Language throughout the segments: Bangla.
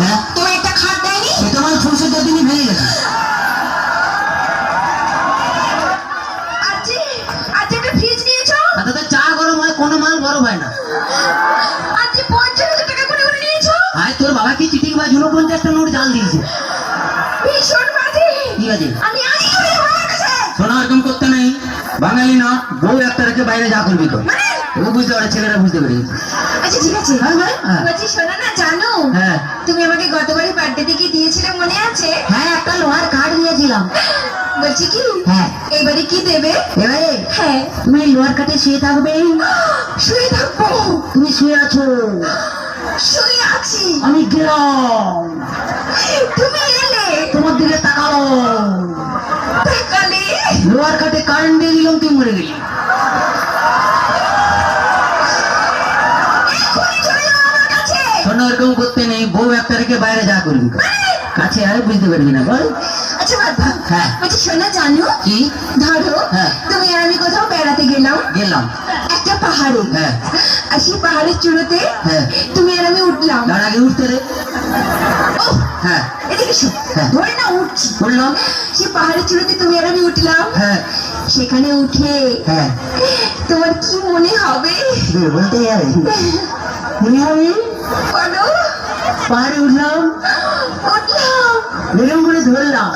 হ্যাঁ তোমার একটা খাট দেয়নি সে তোমার ফুলসজ্জা দিনই ভেঙে গেছে। আজকে আজকে একটা ফ্রিজ নিয়েছো? তাতে চা গরম হয় কোনো মাল গরম হয় না। আজকে পঞ্চাশ হাজার টাকা করে করে নিয়েছো? আয় তোর বাবা কি চিটিং বা উনপঞ্চাশটা নোট জাল দিয়েছে? ভীষণ বাজে ঠিক আছে আমি আনি করে দেবো আমার কাছে। শোনা এরকম করতে নেই। বাঙালি না বউ একটা রেখে বাইরে যা করবি কর মানে? ও বুঝতে পারে ছেলেরা বুঝতে পেরে আচ্ছা ঠিক আছে। বলছি শোনো না জানো হ্যাঁ তুমি আমাকে গতবারে বার্থডে থেকে দিয়েছিলে মনে আছে? হ্যাঁ একটা লোহার কাঠ দিয়েছিলাম। বলছি কি? হ্যাঁ। এবারে কি দেবে? এবারে হ্যাঁ। তুমি লোহার কাঠে শুয়ে থাকবে। শুয়ে থাকব। তুমি শুয়ে আছো। শুয়ে আছি। আমি গেলাম। তুমি এলে। তোমার দিকে তাকালো তাকালে? লোহার কাঠে কারেন্ট দিয়ে দিলাম তুই মরে গেলি। কাছে শোনো এরকম করতে নেই বউ একটা রেখে বাইরে যা করবি। কাছে আরে বুঝতে পারবি না বল। আচ্ছা বাবা। হ্যাঁ। বলছি শোনা জানো। কি? ধরো হ্যাঁ। তুমি আর আমি কোথাও বেড়াতে গেলাম। গেলাম। একটা পাহাড়ে। হ্যাঁ। আর সেই পাহাড়ের চূড়োতে হ্যাঁ। তুমি আর আমি উঠলাম। তার আগে উঠতে রে হ্যাঁ। এদিকে শো হ্যাঁ। ধরে না উঠছি। বললাম সে পাহাড়ের চূড়োতে তুমি আর আমি উঠলাম। হ্যাঁ। সেখানে উঠে হ্যাঁ। তোমার কি মনে হবে? বলতে যাবে মনে হবে? বলো পাহাড়ে উঠলাম উঠলাম বেরম করে ধরলাম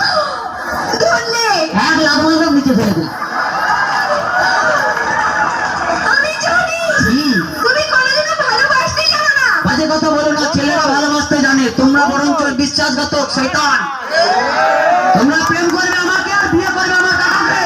ধরলে এক লাখ মারলাম নিচে ফেলে জানি তুমি কোনোদিনও ভালোবাসতেই জানো না বাজে কথা বলো না ছেলেরা ভালোবাসতে জানে তোমরা বরঞ্চ বিশ্বাসঘাতক শয়তান তোমরা প্রেম করবে আমাকে আর বিয়ে করবে আমার কাকাকে